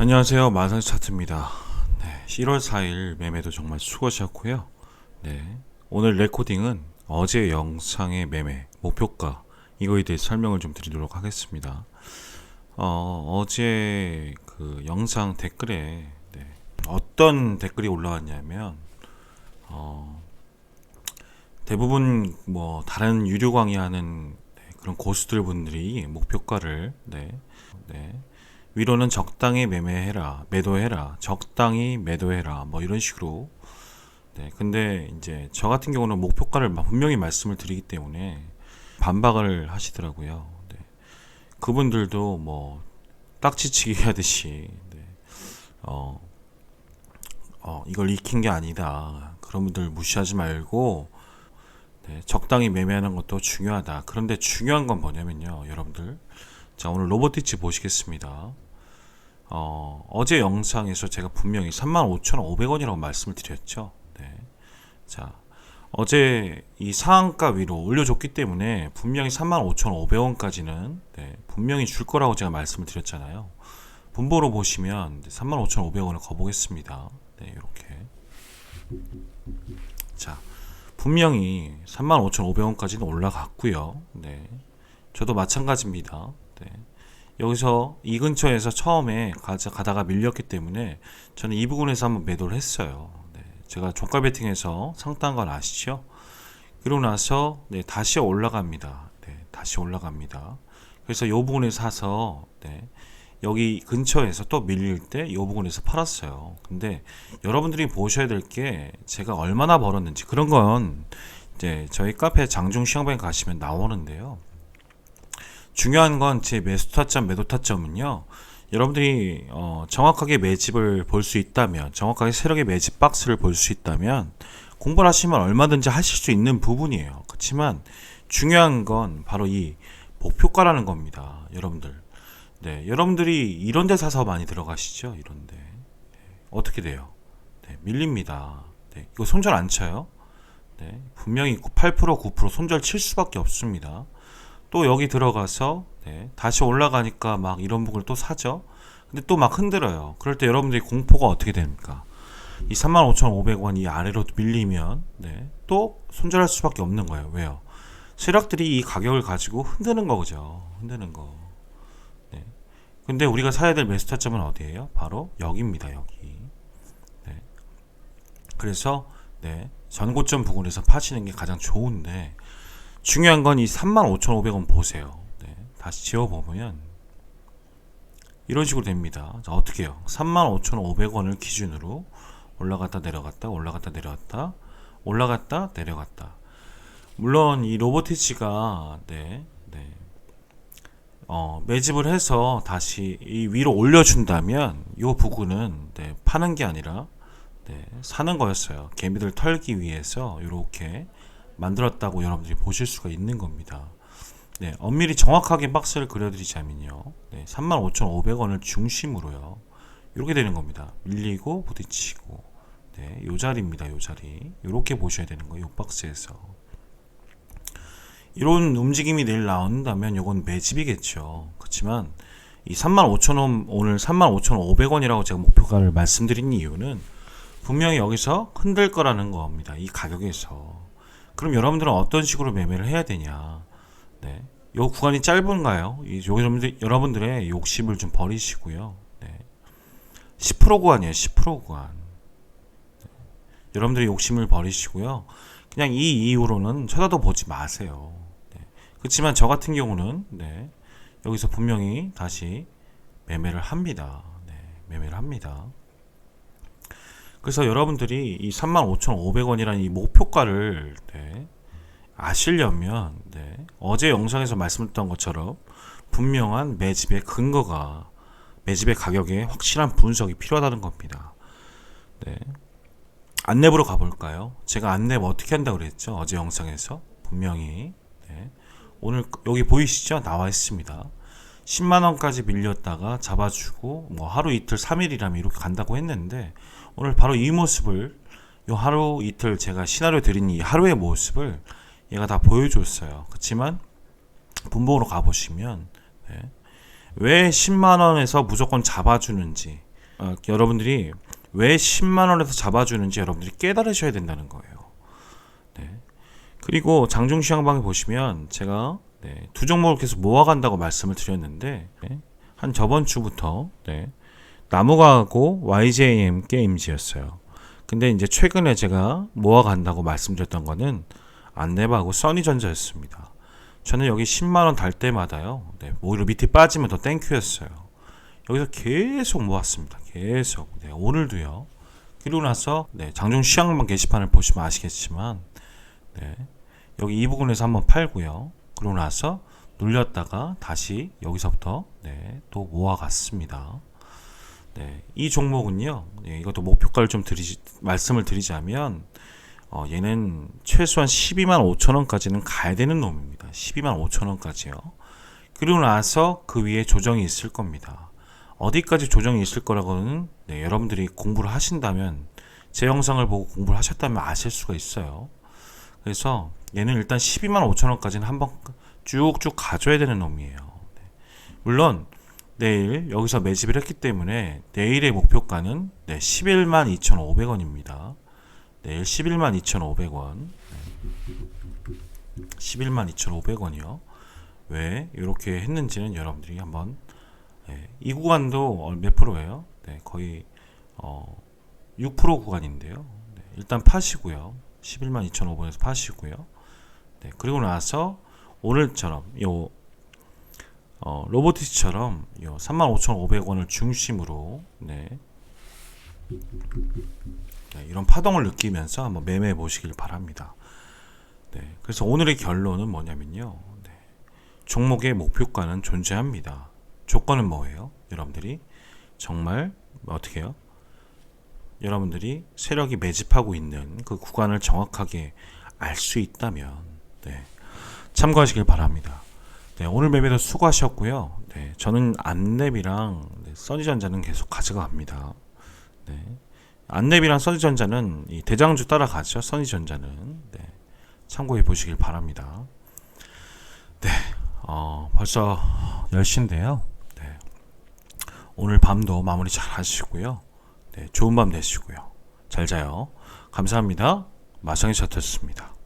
안녕하세요. 마산 차트입니다. 네, 1월 4일 매매도 정말 수고하셨고요. 네, 오늘 레코딩은 어제 영상의 매매 목표가 이거에 대해 설명을 좀 드리도록 하겠습니다. 어, 어제 그 영상 댓글에 네, 어떤 댓글이 올라왔냐면 어, 대부분 뭐 다른 유료 강의하는 네, 그런 고수들 분들이 목표가를 네, 네, 위로는 적당히 매매해라, 매도해라, 적당히 매도해라, 뭐 이런 식으로. 네, 근데 이제 저 같은 경우는 목표가를 막 분명히 말씀을 드리기 때문에 반박을 하시더라고요. 네. 그분들도 뭐 딱지치기 하듯이, 네. 어, 어, 이걸 익힌 게 아니다. 그런 분들 무시하지 말고, 네, 적당히 매매하는 것도 중요하다. 그런데 중요한 건 뭐냐면요, 여러분들. 자, 오늘 로보티치 보시겠습니다. 어, 어제 영상에서 제가 분명히 35,500원이라고 말씀을 드렸죠. 네. 자, 어제 이 상한가 위로 올려줬기 때문에 분명히 35,500원까지는 네, 분명히 줄 거라고 제가 말씀을 드렸잖아요. 분보로 보시면 35,500원을 거보겠습니다. 네, 이렇게. 자, 분명히 35,500원까지는 올라갔고요. 네. 저도 마찬가지입니다. 네. 여기서 이 근처에서 처음에 가자, 가다가 밀렸기 때문에 저는 이 부분에서 한번 매도를 했어요. 네. 제가 종가 베팅에서 상당한 건 아시죠? 그러고 나서 네, 다시 올라갑니다. 네, 다시 올라갑니다. 그래서 이 부분에 사서 네, 여기 근처에서 또 밀릴 때 이 부분에서 팔았어요. 근데 여러분들이 보셔야 될 게 제가 얼마나 벌었는지 그런 건 이제 저희 카페 장중 시황방에 가시면 나오는데요. 중요한 건 제 매수 타점, 매도 타점은요. 여러분들이 어, 정확하게 매집을 볼 수 있다면, 정확하게 세력의 매집 박스를 볼 수 있다면 공부를 하시면 얼마든지 하실 수 있는 부분이에요. 그렇지만 중요한 건 바로 이 목표가라는 겁니다. 여러분들. 네, 여러분들이 이런 데 사서 많이 들어가시죠? 이런 데. 네, 어떻게 돼요? 네, 밀립니다. 네, 이거 손절 안 쳐요? 네, 분명히 8% 9% 손절 칠 수밖에 없습니다. 또 여기 들어가서 네, 다시 올라가니까 막 이런 부분을 또 사죠. 근데 또 막 흔들어요. 그럴 때 여러분들이 공포가 어떻게 됩니까? 이 35,500원 이 아래로 밀리면 네, 또 손절할 수밖에 없는 거예요. 왜요? 세력들이 이 가격을 가지고 흔드는 거죠. 흔드는 거. 네. 근데 우리가 사야 될 매수 타점은 어디예요? 바로 여기입니다. 여기. 네. 그래서 네, 전고점 부근에서 파시는 게 가장 좋은데 중요한 건 이 35,500원 보세요. 네, 다시 지워보면 이런 식으로 됩니다. 자, 어떻게 해요? 35,500원을 기준으로 올라갔다 내려갔다 올라갔다 내려갔다 올라갔다 내려갔다 물론 이 로보티치가 네, 네. 어, 매집을 해서 다시 이 위로 올려준다면 이 부분은 네, 파는 게 아니라 네, 사는 거였어요. 개미들 털기 위해서 이렇게 만들었다고 여러분들이 보실 수가 있는 겁니다. 네, 엄밀히 정확하게 박스를 그려드리자면요. 네, 35,500원을 중심으로요. 이렇게 되는 겁니다. 밀리고 부딪히고 네, 요 자리입니다. 요 자리. 이렇게 보셔야 되는 거예요. 요 박스에서. 이런 움직임이 내일 나온다면 요건 매집이겠죠. 그렇지만 이 35,000원 오늘 35,500원이라고 제가 목표가를 말씀드린 이유는 분명히 여기서 흔들 거라는 겁니다. 이 가격에서. 그럼 여러분들은 어떤 식으로 매매를 해야 되냐? 네. 요 구간이 짧은가요? 이 여러분들 여러분들의 욕심을 좀 버리시고요. 네. 10% 구간이에요. 10% 구간. 네. 여러분들의 욕심을 버리시고요. 그냥 이 이후로는 쳐다도 보지 마세요. 네. 그렇지만 저 같은 경우는 네. 여기서 분명히 다시 매매를 합니다. 네. 매매를 합니다. 그래서 여러분들이 이 35,500원이라는 이 목표가를 네, 아시려면 네, 어제 영상에서 말씀드렸던 것처럼 분명한 매집의 근거가 매집의 가격에 확실한 분석이 필요하다는 겁니다. 네. 안랩으로 가볼까요? 제가 안랩 어떻게 한다고 그랬죠? 어제 영상에서 분명히 네. 오늘 여기 보이시죠? 나와 있습니다. 10만 원까지 밀렸다가 잡아주고 뭐 하루 이틀 3일이라면 이렇게 간다고 했는데 오늘 바로 이 모습을 요 하루 이틀 제가 시나리오 드린 이 하루의 모습을 얘가 다 보여줬어요. 그렇지만 분봉으로 가보시면 네. 왜 10만 원에서 무조건 잡아주는지 아, 여러분들이 왜 10만 원에서 잡아주는지 여러분들이 깨달으셔야 된다는 거예요. 네. 그리고 장중 시황방에 보시면 제가 네, 두 종목을 계속 모아간다고 말씀을 드렸는데 네, 한 저번 주부터 네, 나무가하고 YJM 게임즈였어요. 근데 이제 최근에 제가 모아간다고 말씀드렸던 거는 안내바하고 써니전자였습니다. 저는 여기 10만 원 달 때마다요. 네, 오히려 밑에 빠지면 더 땡큐였어요. 여기서 계속 모았습니다. 계속. 네, 오늘도요. 그리고 나서 네, 장중 시황만 게시판을 보시면 아시겠지만 네, 여기 이 부분에서 한번 팔고요. 그러고 나서 눌렸다가 다시 여기서부터 네, 또 모아갔습니다. 네, 이 종목은요. 네, 이것도 목표가를 좀 드리지, 말씀을 드리자면 어, 얘는 최소한 12만 5천 원까지는 가야 되는 놈입니다. 12만 5천 원까지요. 그리고 나서 그 위에 조정이 있을 겁니다. 어디까지 조정이 있을 거라고는 네, 여러분들이 공부를 하신다면 제 영상을 보고 공부를 하셨다면 아실 수가 있어요. 그래서 얘는 일단 12만 5천 원까지는 한번 쭉쭉 가져야 되는 놈이에요. 네. 물론 내일 여기서 매집을 했기 때문에 내일의 목표가는 네, 11만 2,500원입니다. 내일 11만 2,500원. 11만 2,500원이요. 왜 이렇게 했는지는 여러분들이 한번 네, 이 구간도 어, 몇 프로예요? 네, 거의 어, 6% 구간인데요. 네, 일단 파시고요. 11만 2,500원에서 파시고요. 네, 그리고 나서 오늘처럼 요 어, 로보티스처럼 요 35,500원을 중심으로 네. 네, 이런 파동을 느끼면서 한번 매매해 보시길 바랍니다. 네, 그래서 오늘의 결론은 뭐냐면요. 네, 종목의 목표가는 존재합니다. 조건은 뭐예요? 여러분들이 정말 어떻게 해요? 여러분들이 세력이 매집하고 있는 그 구간을 정확하게 알 수 있다면 네, 참고하시길 바랍니다. 네, 오늘 매매도 수고하셨고요. 네, 저는 안랩이랑 네, 써니전자는 계속 가져갑니다. 네, 안랩이랑 써니전자는 이 대장주 따라가죠. 써니전자는 네, 참고해 보시길 바랍니다. 네, 어, 벌써 10시인데요. 네, 오늘 밤도 마무리 잘 하시고요. 네, 좋은 밤 되시고요. 잘 자요. 감사합니다. 마성의 셔터였습니다.